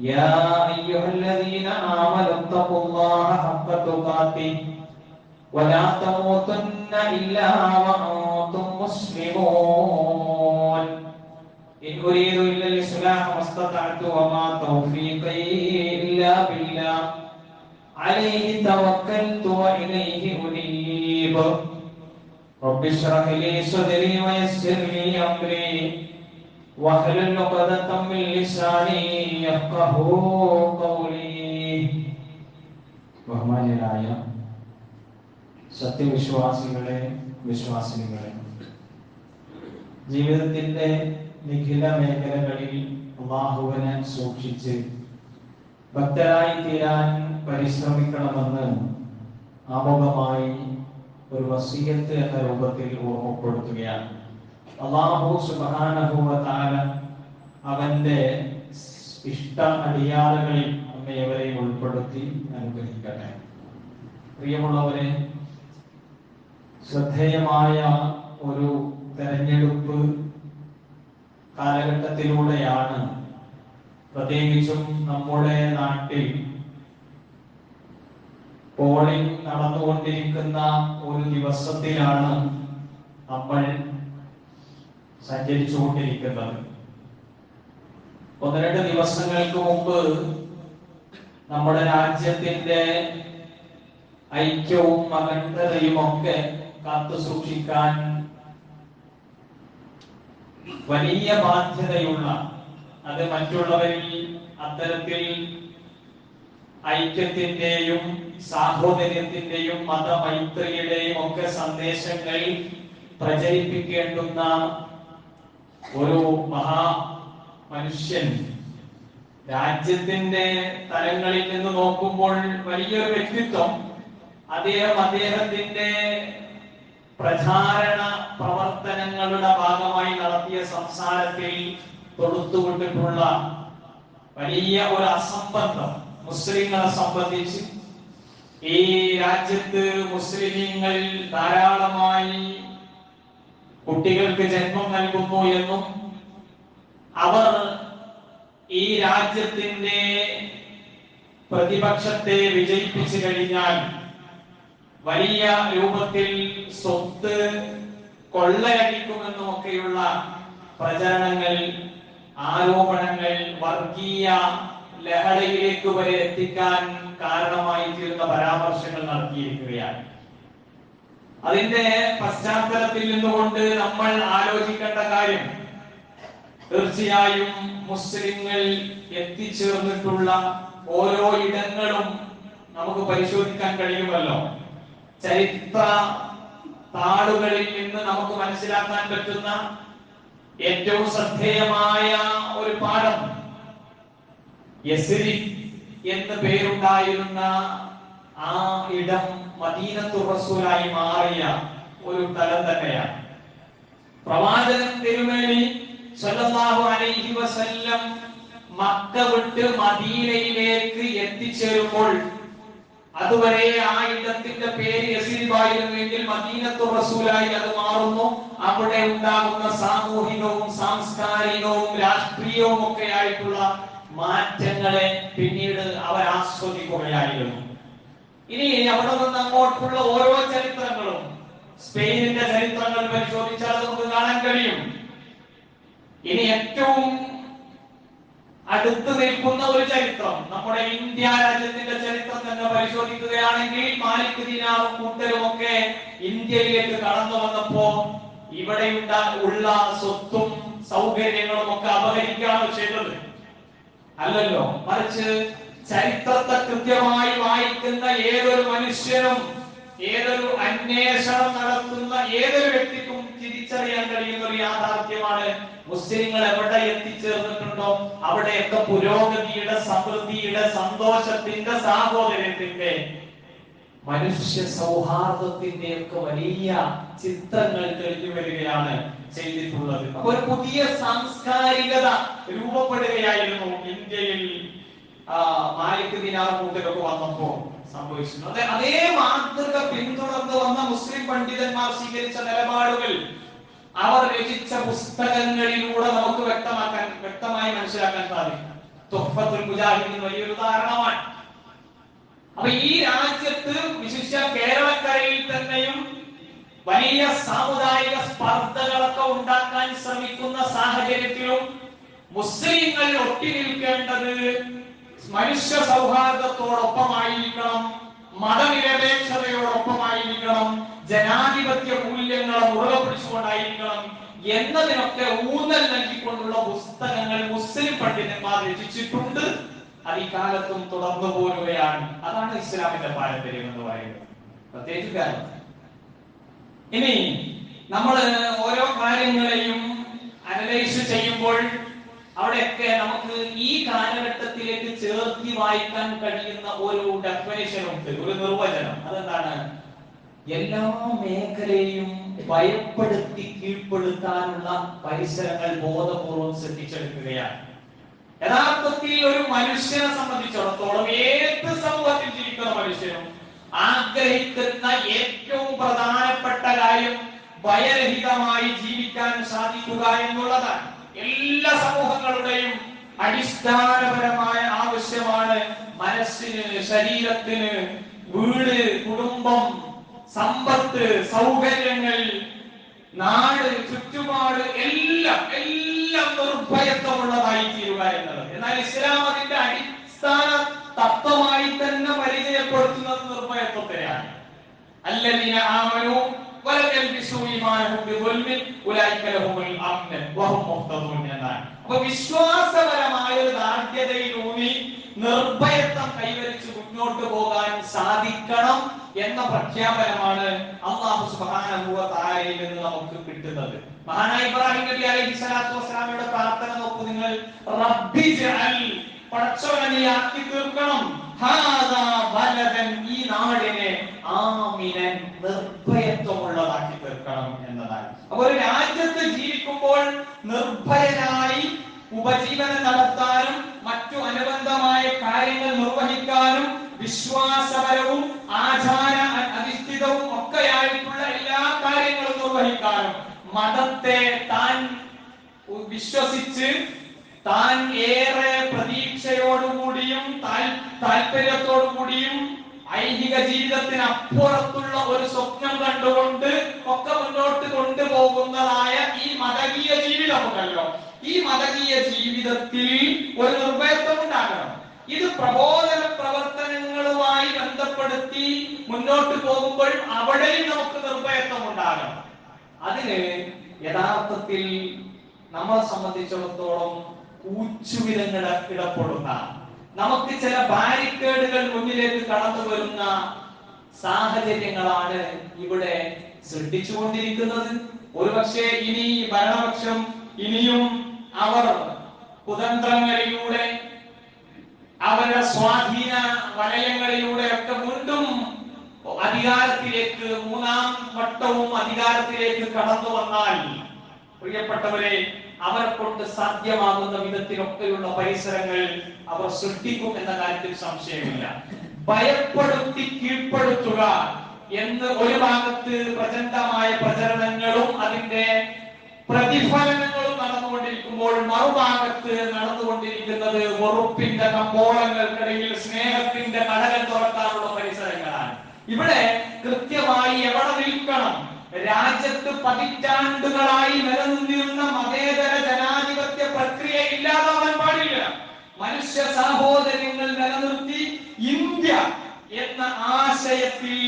يا أيها الذين آمنوا اتقوا الله حق تقاته ولا تموتن إلا وأنتم مسلمون. إن أريد إلا الإصلاح ما استطعت وما توفيقي إلا بالله. عليه توكلت وإليه أنيب. رب اشرح لي صدري ويسر لي أمري. واحلل عقدة من لساني يفقه قولي ബഹുമാന്യരായ സത്യവിശ്വാസികളെ വിശ്വാസിനികളെ ജീവിതത്തിന്റെ നിഖില മേഖലകളിൽ അള്ളാഹുവിനെ സൂക്ഷിച്ച് ഭക്തരായി തീരാൻ പരിശ്രമിക്കണമെന്ന് ആമുഖമായി ഒരു വസീയത്ത് എന്ന രൂപത്തിൽ ഓർമ്മപ്പെടുത്തുകയാണ് അള്ളാഹു സുബാനഹുവത്താല അവന്റെ ഇഷ്ട അടിയാറുകളിൽ നമ്മേവരെയും ഉൾപ്പെടുത്തി അനുഗ്രഹിക്കട്ടെ. പ്രിയമുള്ളവരെ ശ്രദ്ധേയമായ ഒരു തെരഞ്ഞെടുപ്പ് കാലഘട്ടത്തിലൂടെയാണ് പ്രത്യേകിച്ചും നമ്മുടെ നാട്ടിൽ പോളിംഗ് നടന്നുകൊണ്ടിരിക്കുന്ന ഒരു ദിവസത്തിലാണ് നമ്മൾ സഞ്ചരിച്ചുകൊണ്ടിരിക്കുന്നത്. ഒന്ന് രണ്ട് ദിവസങ്ങൾക്ക് മുമ്പ് നമ്മുടെ രാജ്യത്തിന്റെ ഐക്യവും അഖണ്ഡതയും ഒക്കെ കാത്തു സൂക്ഷിക്കാൻ വലിയ ബാധ്യതയുള്ള അത് മറ്റുള്ളവരിൽ അത്തരത്തിൽ ഐക്യത്തിന്റെയും സാഹോദര്യത്തിന്റെയും മതമൈത്രിയുടെയും ഒക്കെ സന്ദേശങ്ങൾ പ്രചരിപ്പിക്കേണ്ടുന്ന ഒരു മഹാ മനുഷ്യൻ രാജ്യത്തിന്റെ തലങ്ങളിൽ നിന്ന് നോക്കുമ്പോൾ വലിയൊരു വ്യക്തിത്വം അദ്ദേഹം അദ്ദേഹത്തിന്റെ പ്രചാരണ പ്രവർത്തനങ്ങളുടെ ഭാഗമായി നടത്തിയ സംസാരത്തിൽ തൊടുത്തുകൊണ്ടിട്ടുള്ള വലിയ ഒരു അസംബന്ധം മുസ്ലിങ്ങളെ സംബന്ധിച്ച്. ഈ രാജ്യത്ത് മുസ്ലിമീങ്ങൾ ധാരാളമായി കുട്ടികൾക്ക് ജന്മം നൽകുന്നു എന്നും അവർ ഈ രാജ്യത്തിന്റെ പ്രതിപക്ഷത്തെ വിജയിപ്പിച്ചു കഴിഞ്ഞാൽ വലിയ രൂപത്തിൽ സ്വത്ത് കൊള്ളയടിക്കുമെന്നുമൊക്കെയുള്ള പ്രചരണങ്ങൾ ആരോപണങ്ങൾ വർഗീയ ലഹളയിലേക്ക് വരെ എത്തിക്കാൻ കാരണമായി തീർന്ന പരാമർശങ്ങൾ നടത്തിയിരിക്കുകയാണ്. അതിന്റെ പശ്ചാത്തലത്തിൽ നിന്നുകൊണ്ട് നമ്മൾ ആലോചിക്കേണ്ട കാര്യം തീർച്ചയായും മുസ്ലിങ്ങൾ എത്തിച്ചേർന്നിട്ടുള്ള ഓരോ ഇടങ്ങളും നമുക്ക് പരിശോധിക്കാൻ കഴിയുമല്ലോ. ചരിത്ര താളുകളിൽ നിന്ന് നമുക്ക് മനസ്സിലാക്കാൻ പറ്റുന്ന ഏറ്റവും ശ്രദ്ധേയമായ ഒരു പാഠം യസിരി എന്ന് പേരുണ്ടായിരുന്ന ആ ഇടം മദീനത്തു റസൂലായി മാറിയ ഒരു തലം തന്നെയാണ്. പ്രവാചകൻ തിരുമേനി സല്ലല്ലാഹു അലൈഹി വസല്ലം മക്ക വിട്ട് മദീനയിലേക്ക് എത്തിച്ചേരുമ്പോൾ അതുവരെ ആ ഇടത്തിന്റെ പേര് യസീബായിരുന്നുവെങ്കിൽ മദീനത്തു റസൂലായി അത് മാറുന്നു. അവിടെ ഉണ്ടാകുന്ന സാമൂഹികവും സാംസ്കാരികവും രാഷ്ട്രീയവും ഒക്കെ ആയിട്ടുള്ള മാറ്റങ്ങളെ പിന്നീട് അവർ ആസ്വദിക്കുകയായിരുന്നു. ഇനി അവിടെ നിന്ന് അങ്ങോട്ടുള്ള ഓരോ ചരിത്രങ്ങളും സ്പെയിനിന്റെ ചരിത്രങ്ങൾ പരിശോധിച്ചാൽ നമുക്ക് കാണാൻ കഴിയും. ഇനി ഏറ്റവും അടുത്ത് നിൽക്കുന്ന ഒരു ചരിത്രം നമ്മുടെ ഇന്ത്യ രാജ്യത്തിന്റെ ചരിത്രം തന്നെ പരിശോധിക്കുകയാണെങ്കിൽ മാലിക് ദിനാറും കൂട്ടരും ഒക്കെ ഇന്ത്യയിലേക്ക് കടന്നു വന്നപ്പോ ഇവിടെ ഉള്ള സ്വത്തും സൗകര്യങ്ങളും ഒക്കെ അപഹരിക്കുകയാണ് ചെയ്തത്. അല്ലല്ലോ? മറിച്ച് ചരിത്രത്തെ കൃത്യമായി വായിക്കുന്ന ഏതൊരു മനുഷ്യനും ഏതൊരു അന്വേഷണം നടത്തുന്ന ഏതൊരു വ്യക്തിക്കും തിരിച്ചറിയാൻ കഴിയുന്ന ഒരു യാഥാർത്ഥ്യമാണ് മുസ്ലിങ്ങൾ എവിടെ എത്തിച്ചേർന്നിട്ടുണ്ടോ? അവിടെയൊക്കെ പുരോഗതിയുടെ സമൃദ്ധിയുടെ സന്തോഷത്തിന്റെ സാഹോദര്യത്തിന്റെ മനുഷ്യ സൗഹാർദ്ദത്തിന്റെ ഒക്കെ വലിയ ചിത്രങ്ങൾ തെളിഞ്ഞു വരികയാണ് ചെയ്തിട്ടുള്ളത്. ഒരു പുതിയ സാംസ്കാരികത രൂപപ്പെടുകയായിരുന്നു ഇന്ത്യയിൽ. മാലിക് ദിനാർ കൂട്ടരൊക്കെ വന്നപ്പോ സംഭവിച്ചിരുന്നു അതെ അതേ മാതൃക പിന്തുടർന്ന് വന്ന മുസ്ലിം പണ്ഡിതന്മാർ സ്വീകരിച്ച നിലപാടുകൾ അവർ രചിച്ച പുസ്തകങ്ങളിലൂടെ നമുക്ക് വ്യക്തമാക്കാൻ വ്യക്തമായി മനസ്സിലാക്കാൻ സാധിക്കും. തുഫത്തുൽ മുജാഹിദിൻ വലിയൊരു ഉദാഹരണമാണ്. അപ്പൊ ഈ രാജ്യത്ത് വിശിഷ്ട കേരളക്കരയിൽ തന്നെയും വലിയ സാമുദായിക സ്പർദ്ധകളൊക്കെ ഉണ്ടാക്കാൻ ശ്രമിക്കുന്ന സാഹചര്യത്തിലും മുസ്ലിങ്ങൾ ഒട്ടി നിൽക്കേണ്ടത് മനുഷ്യ സൗഹാർദ്ദത്തോടൊപ്പമായിരിക്കണം മതനിരപേക്ഷതയോടൊപ്പമായിരിക്കണം ജനാധിപത്യ മൂല്യങ്ങളെ മുറുകെ പിടിച്ചുകൊണ്ടായിരിക്കണം എന്നതിനൊക്കെ ഊന്നൽ നൽകിക്കൊണ്ടുള്ള പുസ്തകങ്ങൾ മുസ്ലിം പണ്ഡിതന്മാർ രചിച്ചിട്ടുണ്ട്. അത് ഈ കാലത്തും തുടർന്നു പോരുകയാണ്. അതാണ് ഇസ്ലാമിന്റെ പാരമ്പര്യം എന്ന് പറയുന്നത്. പ്രത്യേകിച്ച് കാരണം ഇനി നമ്മൾ ഓരോ കാര്യങ്ങളെയും അനലൈസ് ചെയ്യുമ്പോൾ അവിടെയൊക്കെ നമുക്ക് ഈ കാലഘട്ടത്തിലേക്ക് ചേർത്തി വായിക്കാൻ കഴിയുന്ന ഒരു ഡെഫിനേഷൻ ഉണ്ട് ഒരു നിർവചനം. അതെന്താണ്? എല്ലാ മേഖലയും ഭയപ്പെടുത്തി കീഴ്പ്പെടുത്താനുള്ള പരിസരങ്ങൾ ബോധപൂർവം സൃഷ്ടിച്ചെടുക്കുകയാണ്. യഥാർത്ഥത്തിൽ ഒരു മനുഷ്യനെ സംബന്ധിച്ചിടത്തോളം ഏത് സമൂഹത്തിൽ ജീവിക്കുന്ന മനുഷ്യനും ആഗ്രഹിക്കുന്ന ഏറ്റവും പ്രധാനപ്പെട്ട കാര്യം ഭയരഹിതമായി ജീവിക്കാൻ സാധിക്കുക എന്നുള്ളതാണ്. എല്ലാ സമൂഹങ്ങളുടെയും അടിസ്ഥാനപരമായ ആവശ്യമാണ് മനസ്സിന് ശരീരത്തിന് വീട് കുടുംബം സമ്പത്ത് സൗകര്യങ്ങൾ നാട് ചുറ്റുപാട് എല്ലാം എല്ലാം നിർഭയത്വമുള്ളതായി തീരുക എന്നത്. എന്നാൽ ഇസ്ലാം അതിന്റെ അടിസ്ഥാന തത്വമായി തന്നെ പരിചയപ്പെടുത്തുന്നത് നിർഭയത്വത്തെയാണ് അല്ലെങ്കിൽ ആമനോ വലം യൽബിസു ഈമാനഹും ബിദുൽമിൻ ഉലൈക ലഹുമുൽ അംന വഹും മുഹ്തദൂൻ എന്നാണ്. അപ്പൊ വിശ്വാസപരമായ ഒരു ദാർഢ്യതയിലൂന്നി നിർഭയത്വം കൈവരിച്ച് മുന്നോട്ട് പോകാൻ സാധിക്കണം എന്ന പ്രഖ്യാപനമാണ് അള്ളാഹു സുബ്ഹാനഹു വ തആലയിൽ നിന്ന് നമുക്ക് കിട്ടുന്നത്. മഹാനായ ഇബ്രാഹിം നബി അലൈഹി സ്വലാത്തു വസ്സലാമയുടെ പ്രാർത്ഥന നോക്കൂ നിങ്ങൾ. റബ്ബി ജഅൽ പടച്ചവനെ നീ ആക്കി തീർക്കണം. ഹാദാ ബലദൻ ഈ നാടിനെ ആമിനൻ നിർഭയത്വമുള്ളതാക്കി തീർക്കണം എന്നതാണ്. അപ്പൊ ഒരു രാജ്യത്ത് ജീവിക്കുമ്പോൾ നിർഭയനായി ഉപജീവനം നടത്താനും മറ്റു അനുബന്ധമായ കാര്യങ്ങൾ നിർവഹിക്കാനും വിശ്വാസപരവും ആചാര അധിഷ്ഠിതവും ഒക്കെയായിട്ടുള്ള എല്ലാ കാര്യങ്ങളും നിർവഹിക്കാനും മതത്തെ താൻ വിശ്വസിച്ച് താൻ ഏറെ പ്രതീക്ഷയോടുകൂടിയും താൽ- താല്പര്യത്തോടുകൂടിയും ഐഹിക ജീവിതത്തിന് അപ്പുറത്തുള്ള ഒരു സ്വപ്നം കണ്ടുകൊണ്ട് ഒക്കെ മുന്നോട്ട് കൊണ്ടുപോകുന്നതായ ഈ മതകീയ ജീവിതമുണ്ടല്ലോ ഈ മതകീയ ജീവിതത്തിൽ ഒരു നിർഭയത്വം ഉണ്ടാകണം. ഇത് പ്രബോധന പ്രവർത്തനങ്ങളുമായി ബന്ധപ്പെടുത്തി മുന്നോട്ട് പോകുമ്പോൾ അവിടെയും നമുക്ക് നിർഭയത്വം ഉണ്ടാകണം. അതിന് യഥാർത്ഥത്തിൽ നമ്മളെ സംബന്ധിച്ചിടത്തോളം കൂച്ചുവിധങ്ങൾ ഇടപെടുന്ന നമുക്ക് ചില ബാരിക്കേഡുകൾ മുന്നിലേക്ക് കടന്നു വരുന്ന സാഹചര്യങ്ങളാണ് ഇവിടെ സൃഷ്ടിച്ചുകൊണ്ടിരിക്കുന്നത്. ഒരുപക്ഷെ ഇനി ഭരണപക്ഷം ഇനിയും അവർ കുതന്ത്രങ്ങളിലൂടെ അവരുടെ സ്വാധീന വലയങ്ങളിലൂടെ ഒക്കെ വീണ്ടും അധികാരത്തിലേക്ക് മൂന്നാം വട്ടവും അധികാരത്തിലേക്ക് കടന്നു വന്നാൽ പ്രിയപ്പെട്ടവരെ അവരെ കൊണ്ട് സാധ്യമാകുന്ന വിധത്തിലൊക്കെയുള്ള പരിസരങ്ങൾ അവർ സൃഷ്ടിക്കും എന്ന കാര്യത്തിൽ സംശയമില്ല. ഭയപ്പെടുത്തി കീഴ്പ്പെടുത്തുക എന്ന് ഒരു ഭാഗത്ത് പ്രചണ്ഡമായ പ്രചരണങ്ങളും അതിന്റെ പ്രതിഫലനങ്ങളും നടന്നുകൊണ്ടിരിക്കുമ്പോൾ മറുഭാഗത്ത് നടന്നുകൊണ്ടിരിക്കുന്നത് വെറുപ്പിന്റെ കമ്പോളങ്ങൾക്കിടയിൽ സ്നേഹത്തിന്റെ കടകൾ തുറക്കാനുള്ള പരിസരങ്ങളാണ്. ഇവിടെ കൃത്യമായി എവിടെ നിൽക്കണം? രാജ്യത്ത് പതിറ്റാണ്ടുകളായി നിലനിന്നിരുന്ന മതേതര ജനാധിപത്യ പ്രക്രിയ ഇല്ലാതാവാൻ പാടില്ല. മനുഷ്യ സഹോദര്യങ്ങൾ നിലനിർത്തി ഇന്ത്യ എന്ന ആശയത്തിൽ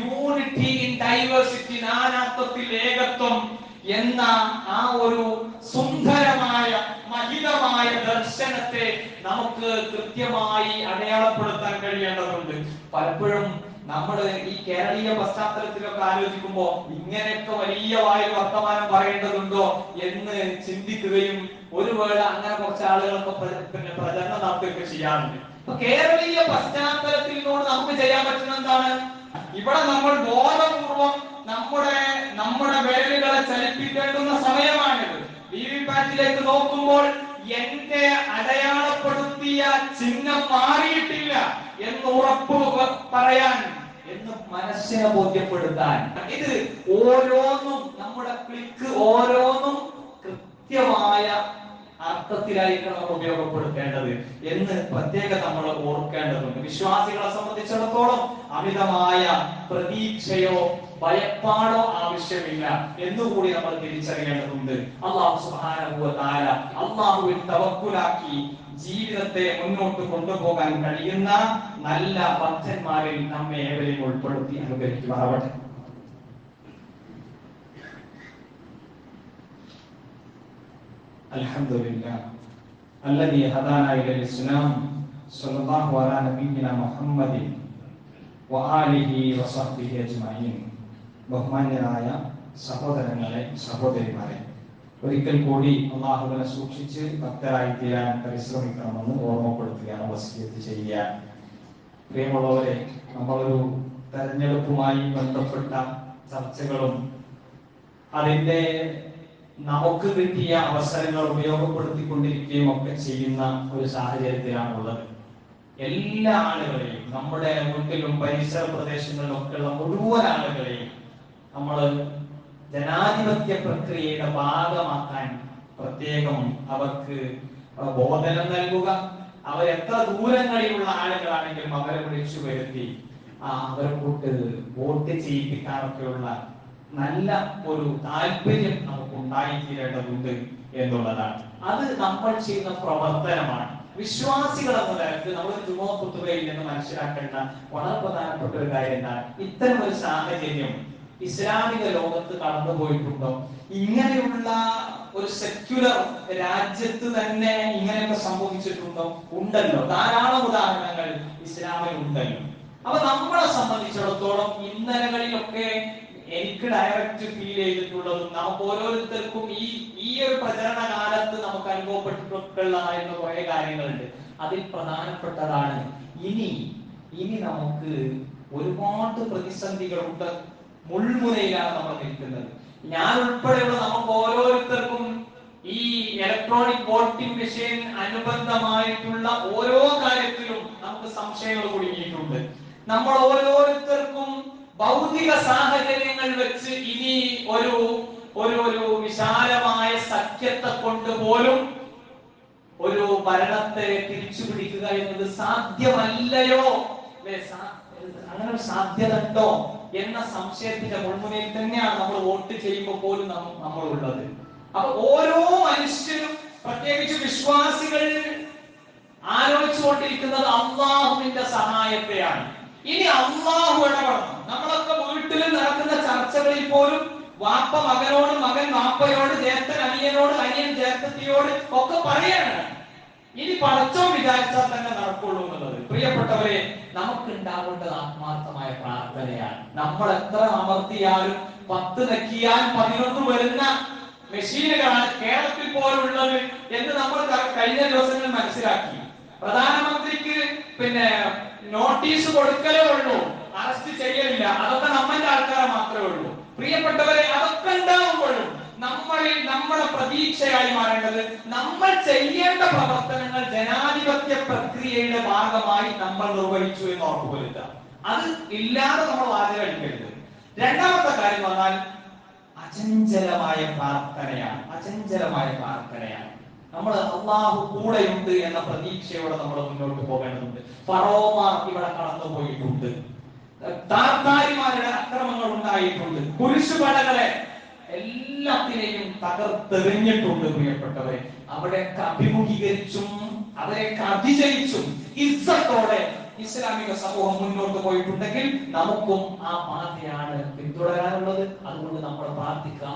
യൂണിറ്റി ഇൻ ഡൈവേഴ്സിറ്റി നാനാത്വത്തിൽ ഏകത്വം എന്ന ആ ഒരു സുന്ദരമായ മഹിതമായ ദർശനത്തെ നമുക്ക് കൃത്യമായി അടയാളപ്പെടുത്താൻ കഴിയേണ്ടതുണ്ട്. പലപ്പോഴും നമ്മൾ ഈ കേരളീയ പശ്ചാത്തലത്തിലൊക്കെ ആലോചിക്കുമ്പോ ഇങ്ങനെയൊക്കെ വലിയ വായു വർത്തമാനം പറയേണ്ടതുണ്ടോ എന്ന് ചിന്തിക്കുകയും ഒരു വേള അങ്ങനെ കുറച്ച് ആളുകളൊക്കെ പിന്നെ പ്രചരണം നടത്തുകയൊക്കെ ചെയ്യാറുണ്ട്. അപ്പൊ കേരളീയ പശ്ചാത്തലത്തിൽ നിന്നുകൊണ്ട് നമുക്ക് ചെയ്യാൻ പറ്റുന്ന എന്താണ്? ഇവിടെ നമ്മൾ ബോധപൂർവം നമ്മുടെ നമ്മുടെ വിരലുകളെ ചലിപ്പിക്കേണ്ടുന്ന സമയമാണിത്. വി വി പാറ്റിലേക്ക് നോക്കുമ്പോൾ എന്റെ അടയാളപ്പെടുത്തിയ ചിഹ്നം മാറിയിട്ടില്ല എന്ന് ഉറപ്പ് പറയാൻ മനസ്സിനെ ബോധ്യപ്പെടുത്താൻ. ഇത് ഓരോന്നും നമ്മുടെ ക്ലിക്ക് ഓരോന്നും കൃത്യമായ അർത്ഥത്തിലായിരിക്കണം ഉപയോഗപ്പെടുത്തേണ്ടത് എന്ന് പ്രത്യേകം നമ്മൾ ഓർക്കേണ്ടതുണ്ട്. വിശ്വാസികളെ സംബന്ധിച്ചിടത്തോളം അമിതമായ പ്രതീക്ഷയോ ഭയപ്പാടോ ആവശ്യമില്ല എന്നുകൂടി നമ്മൾ തിരിച്ചറിയേണ്ടതുണ്ട്. അള്ളാഹു തആല അള്ളാഹുവിൽ തവക്കുലാക്കി ജീവിതത്തെ മുന്നോട്ട് കൊണ്ടുപോകാൻ കഴിയുന്ന നല്ല ഭക്തന്മാരിൽ നമ്മെ ഏവരെയും ഉൾപ്പെടുത്തി അനുഗ്രഹിക്കുമാറാവട്ടെ. الحمد لله الذي هدانا إلى الإسلام صلى الله على نبينا محمد وآله وصحبه أجمعين ബഹുമാന്യരായ സഹോദരങ്ങളെ സഹോദരിമാരെ ഒരിക്കൽ കൂടി അള്ളാഹുവിനെ സൂക്ഷിച്ച് ഭക്തരായി തീരാൻ പരിശ്രമിക്കണമെന്ന് ഓർമ്മപ്പെടുത്തുകയാണ് വസീയത്ത് ചെയ്യുകയാണ് പ്രിയമുള്ളവരെ നമ്മളൊരു തെരഞ്ഞെടുപ്പുമായി ബന്ധപ്പെട്ട ചർച്ചകളും അതിന്റെ നമുക്ക് കിട്ടിയ അവസരങ്ങൾ ഉപയോഗപ്പെടുത്തിക്കൊണ്ടിരിക്കുകയും ഒക്കെ ചെയ്യുന്ന ഒരു സാഹചര്യത്തിലാണ് ഉള്ളത് എല്ലാ ആളുകളെയും നമ്മുടെ വീട്ടിലും പരിസര പ്രദേശങ്ങളിലും ഒക്കെയുള്ള മുഴുവൻ ആളുകളെയും നമ്മൾ ജനാധിപത്യ പ്രക്രിയയുടെ ഭാഗമാക്കാൻ പ്രത്യേകം അവർക്ക് ബോധനം നൽകുക. അവർ എത്ര ദൂരങ്ങളിലുള്ള ആളുകളാണെങ്കിലും അവരെ വിളിച്ചു വരുത്തി അവരെ കൂട്ട് വോട്ട് ചെയ്യിപ്പിക്കാനൊക്കെയുള്ള നല്ല ഒരു താല്പര്യം നമുക്ക് ഉണ്ടായിത്തീരേണ്ടതുണ്ട് എന്നുള്ളതാണ്. അത് നമ്മൾ ചെയ്യുന്ന പ്രവർത്തനമാണ്. വിശ്വാസികൾ എന്ന തരത്തിൽ നമ്മൾ ജുമോ കുത്തുകയിൽ നിന്ന് മനസ്സിലാക്കേണ്ട വളരെ പ്രധാനപ്പെട്ട ഒരു കാര്യം എന്താണ്? ഇത്തരം ഒരു സാഹചര്യം ഇസ്ലാമിക ലോകത്ത് കടന്നുപോയിട്ടുണ്ടോ? ഇങ്ങനെയുള്ള ഒരു സെക്യുലർ രാജ്യത്ത് തന്നെ ഇങ്ങനെയൊക്കെ സംഭവിച്ചിട്ടുണ്ടോ? ഉണ്ടല്ലോ. ധാരാളം ഉദാഹരണങ്ങൾ ഇസ്ലാമിൽ ഉണ്ടല്ലോ അപ്പൊ നമ്മളെ സംബന്ധിച്ചിടത്തോളം ഇന്നലകളിലൊക്കെ എനിക്ക് ഡയറക്റ്റ് ഫീൽ ചെയ്തിട്ടുള്ളതും നമുക്ക് ഓരോരുത്തർക്കും ഈ ഈ ഒരു പ്രചരണ കാലത്ത് നമുക്ക് അനുഭവപ്പെട്ടിട്ടുള്ളതായിരുന്ന കുറെ കാര്യങ്ങളുണ്ട്. അതിൽ പ്രധാനപ്പെട്ടതാണ് ഇനി ഇനി നമുക്ക് ഒരുപാട് പ്രതിസന്ധികളുണ്ട്. മുൾമുനയിലാണ് നമ്മൾ നിൽക്കുന്നത്. ഞാൻ ഉൾപ്പെടെയുള്ള നമുക്ക് ഓരോരുത്തർക്കും ഈ ഇലക്ട്രോണിക് വോട്ടിംഗ് മെഷീൻ അനുബന്ധമായിട്ടുള്ള ഓരോ കാര്യത്തിലും നമുക്ക് സംശയങ്ങൾ കുടുങ്ങിയിട്ടുണ്ട്. നമ്മൾ ഓരോരുത്തർക്കും ഭൗതിക സാഹചര്യങ്ങൾ വെച്ച് ഇനി ഒരു ഒരു ഒരു വിശാലമായ സഖ്യത്തെ കൊണ്ട് പോലും ഒരു ഭരണത്തെ തിരിച്ചു പിടിക്കുക എന്നത് സാധ്യമല്ലയോ? അങ്ങനെ സാധ്യത ഉണ്ടോ എന്ന സംശയത്തിന്റെ മുൾമുനയിൽ തന്നെയാണ് നമ്മൾ വോട്ട് ചെയ്യുമ്പോൾ പോലും നം- നമ്മൾ ഉള്ളത് അപ്പൊ ഓരോ മനുഷ്യരും പ്രത്യേകിച്ച് വിശ്വാസികൾ ആലോചിച്ചുകൊണ്ടിരിക്കുന്നത് അള്ളാഹുവിന്റെ സഹായത്തെയാണ് ഇനി അള്ളാഹു ഇടപെടണം നമ്മളൊക്കെ വീട്ടിൽ നടക്കുന്ന ചർച്ചകളിൽ പോലും വാപ്പ മകനോട് മകൻ വാപ്പയോട് ജേത്തൻ അനിയനോട് അനിയൻ ജേത്തത്തിയോട് ഒക്കെ പറയാണ്. ഇനി പടച്ചോ വിചാരിച്ചാൽ തന്നെ നടക്കുള്ളൂ എന്നുള്ളത്. പ്രിയപ്പെട്ടവരെ നമുക്ക് ഉണ്ടാവേണ്ടത് ആത്മാർത്ഥമായ പ്രാർത്ഥനയാണ്. നമ്മൾ എത്ര അമർത്തിയാലും പത്ത് നക്കിയാൽ പതിനൊന്ന് വരുന്ന മെഷീനുകളാണ് കേരളത്തിൽ പോലുള്ളത് എന്ന് നമ്മൾ കഴിഞ്ഞ ദിവസങ്ങളിൽ മനസ്സിലാക്കി. പ്രധാനമന്ത്രിക്ക് പിന്നെ നോട്ടീസ് കൊടുക്കലേ ഉള്ളൂ. അറസ്റ്റ് ചെയ്യലില്ല. അതൊക്കെ നമ്മന്റെ ആൾക്കാരെ മാത്രമേ ഉള്ളൂ. പ്രിയപ്പെട്ടവരെ അതൊക്കെ ഉണ്ടാവുമ്പോഴും നമ്മളിൽ നമ്മുടെ പ്രതീക്ഷയായി മാറേണ്ടത് നമ്മൾ ചെയ്യേണ്ട പ്രവർത്തനങ്ങൾ ജനാധിപത്യ പ്രക്രിയയുടെ ഭാഗമായി നമ്മൾ നിർവഹിച്ചു എന്ന് ഉറപ്പുവരുത്തുക അത് ഇല്ലാതെ നമ്മൾ വാചക എടുക്കരുത് രണ്ടാമത്തെ കാര്യം വന്നാൽ അചഞ്ചലമായ പ്രാർത്ഥനയാണ്. അചഞ്ചലമായ പ്രാർത്ഥനയാണ്. നമ്മൾ അള്ളാഹു കൂടെയുണ്ട് എന്ന പ്രതീക്ഷയോടെ നമ്മൾ മുന്നോട്ട് പോകേണ്ടതുണ്ട്. ഫറോമാർ ഇവിടെ കടന്നു പോയിട്ടുണ്ട് താർത്താരിമാരുടെ അക്രമങ്ങൾ ഉണ്ടായിട്ടുണ്ട്. കുരിശുപടകളെ എല്ലാത്തിനെയും തകർത്തെറിഞ്ഞിട്ടുണ്ട് പ്രിയപ്പെട്ടവരെ. അവിടെയൊക്കെ അഭിമുഖീകരിച്ചും അവരെയൊക്കെ അതിജയിച്ചും ഇസ്സത്തോടെ ഇസ്ലാമിക സമൂഹം മുന്നോട്ട് പോയിട്ടുണ്ടെങ്കിൽ നമുക്കും ആ പാതയാണ് പിന്തുടരാനുള്ളത്. അതുകൊണ്ട് നമ്മൾ പ്രാർത്ഥിക്കുക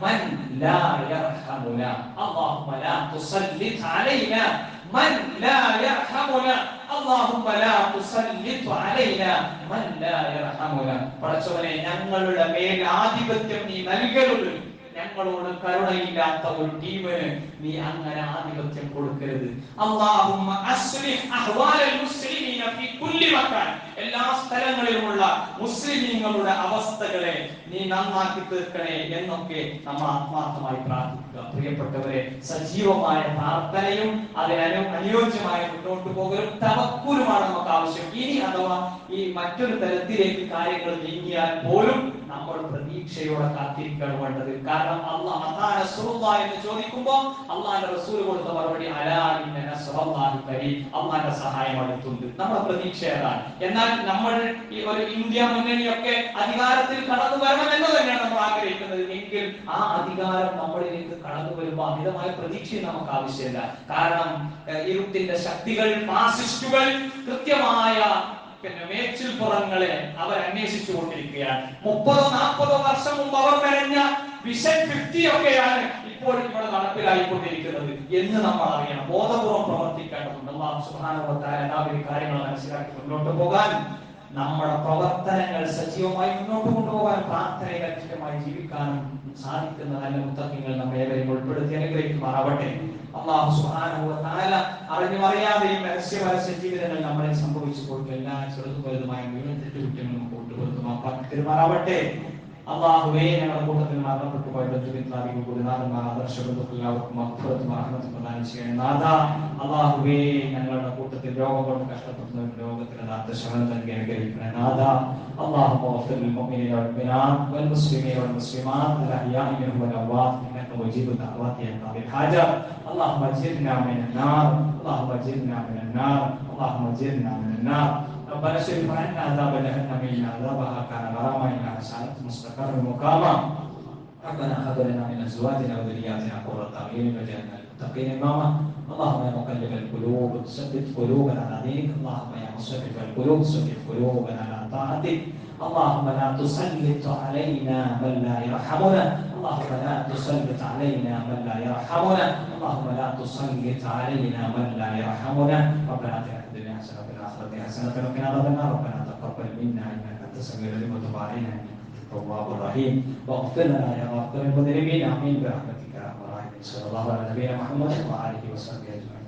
അല്ലാഹുമ്മ ലാ തുസല്ലിത്തു അലൈനാ من لا يرحمنا اللهم لا تسلط علينا من لا يرحمنا اللهم لا تسلط علينا من لا يرحمنا പടച്ചവനെ ഞങ്ങളുടെ മേൽ ആധിപത്യം നീ നൽകരുത് ഞങ്ങളോട് കരുണയില്ലാത്ത ഒരു ടീമിന് നീ അങ്ങനെ ആധിപത്യം കൊടുക്കരുത് അല്ലാഹുമ്മ അസ്ലിഹ് അഹ്വാലൽ മുസ്ലിമീന ഫീ കുല്ലി മക്കാൻ എല്ലാ സ്ഥലങ്ങളിലുമുള്ള മുസ്ലിമീങ്ങളുടെ അവസ്ഥകളെ നീ നന്നാക്കി തീർക്കണേ എന്നൊക്കെ നമ്മൾ ആത്മാർത്ഥമായി പ്രാർത്ഥിക്കുക. പ്രിയപ്പെട്ടവരെ സജീവമായ പ്രാർത്ഥനയും അതിനു അനുയോജ്യമായ മുന്നോട്ട് പോകലും തവക്കൂലുമാണ് നമുക്ക് ആവശ്യം. ഇനി അഥവാ ഈ മറ്റൊരു തരത്തിലേക്ക് കാര്യങ്ങൾ നീങ്ങിയാൽ പോലും നമ്മൾ പ്രതീക്ഷയോടെ കാത്തിരിക്കാൻ വേണ്ടത്. കാരണം അള്ളാഹ് അതാണ് നസ്റുല്ലാ എന്ന് ചോദിക്കുമ്പോൾ അള്ളാഹിന്റെ റസൂൽ കൊടുത്ത മറുപടി അലാ ഇന്ന നസ്റല്ലാഹി കരീം. അള്ളാഹിന്റെ സഹായം അടുത്തുണ്ട്. നമ്മുടെ പ്രതീക്ഷ അതാണ് എന്നാൽ നമ്മൾ ഈ ഒരു ഇന്ത്യ മുന്നണിയൊക്കെ അധികാരത്തിൽ കടന്നു വരണം എന്ന് തന്നെയാണ് നമ്മൾ ആഗ്രഹിക്കുന്നത്. എങ്കിൽ ആ അധികാരം നമ്മളിലേക്ക് കടന്നു വരുമ്പോൾ അമിതമായ പ്രതീക്ഷ നമുക്ക് ആവശ്യമില്ല. കാരണം ഇരുട്ടിന്റെ ശക്തികൾ ഫാസിസ്റ്റുകൾ കൃത്യമായ പിന്നെ മേച്ചിൽ പുറങ്ങളെ അവർ അന്വേഷിച്ചു കൊണ്ടിരിക്കുകയാണ്. മുപ്പതോ നാൽപ്പതോ വർഷം മുമ്പ് അവർ മെനഞ്ഞ വിഷൻ ഫിഫ്റ്റി ഒക്കെയാണ് ഇപ്പോൾ ഇവിടെ നടപ്പിലായിക്കൊണ്ടിരിക്കുന്നത് എന്ന് നമ്മൾ അറിയണം. ബോധപൂർവം പ്രവർത്തിക്കേണ്ടതുണ്ട്. അള്ളാഹു തആല എല്ലാവരും കാര്യങ്ങൾ മനസ്സിലാക്കി മുന്നോട്ട് പോകാൻ നമ്മുടെ പ്രവർത്തനങ്ങൾ സജീവമായി മുന്നോട്ട് കൊണ്ടുപോകാൻ പ്രാർത്ഥനയിൽ അധിഷ്ഠമായി ജീവിക്കാനും സാധിക്കുന്ന നല്ല മുത്തങ്ങൾ നമ്മെ ഏവരെയും ഉൾപ്പെടുത്തി അനുഗ്രഹിക്കുമാറാവട്ടെ. അള്ളാഹു തആല അറിഞ്ഞും അറിയാതെയും രഹസ്യ പരസ്യ ജീവിതങ്ങൾ നമ്മളെ സംഭവിച്ചു പോയിട്ട് എല്ലാ ചെറുതും വലുതുമായ മുഴുവൻ തെറ്റുകുറ്റങ്ങളും കൂട്ടുപെടുത്തുമാറാവട്ടെ പെരുമാറാവട്ടെ അള്ളാഹുവേ ഞങ്ങളുടെ കൂട്ടത്തിൽ മരണപ്പെട്ടു പോയ ബന്ധുമിത്രാദികൾ ഗുരുനാഥന്മാർ ആദർശബന്ധുക്കൾ എല്ലാവർക്കും മഹത്വത്തും റഹ്മത്തും പ്രദാനം ചെയ്യണേ നാഥ അള്ളാഹുവേ ഞങ്ങളുടെ കൂട്ടത്തിൽ രോഗം കൊണ്ട് കഷ്ടപ്പെടുന്നവരും രോഗത്തിന് നാഥ ശമനം നൽകി അനുഗ്രഹിക്കണേ നാഥ اللهم اغفر للمؤمنين والمؤمنات والمسلمين والمسلمات الاحياء منهم والاموات انك مجيب الدعوات يا قاضي الحاجه اللهم اجرنا من النار اللهم اجرنا من النار اللهم اجرنا من النار ربنا اصرف عنا عذاب جهنم أن عذابها كان غراما انها ساءت مستقر مقاما. ربنا هب لنا من أزواجنا وذرياتنا قرة اعين واجعلنا للمتقين إماما. اللهم يا مقلب القلوب ثبت قلوبنا على دينك. اللهم يا مصرف القلوب ثبت قلوبنا على طاعتك. اللهم لا تسلط علينا من لا يرحمنا. اللهم لا تسلط علينا من لا يرحمنا. اللهم لا تسلط علينا من لا يرحمنا. ربنا آتنا في الدنيا حسنة وفي الآخرة حسنة وقنا عذاب النار. ربنا تقبل منا إنك أنت السميع العليم وتب علينا التواب الرحيم. واغفر لنا يا غافر المذنبين آمين برحمتك يا أرحم الراحمين. صلى الله على نبينا محمد وعلى آله وصحبه أجمعين.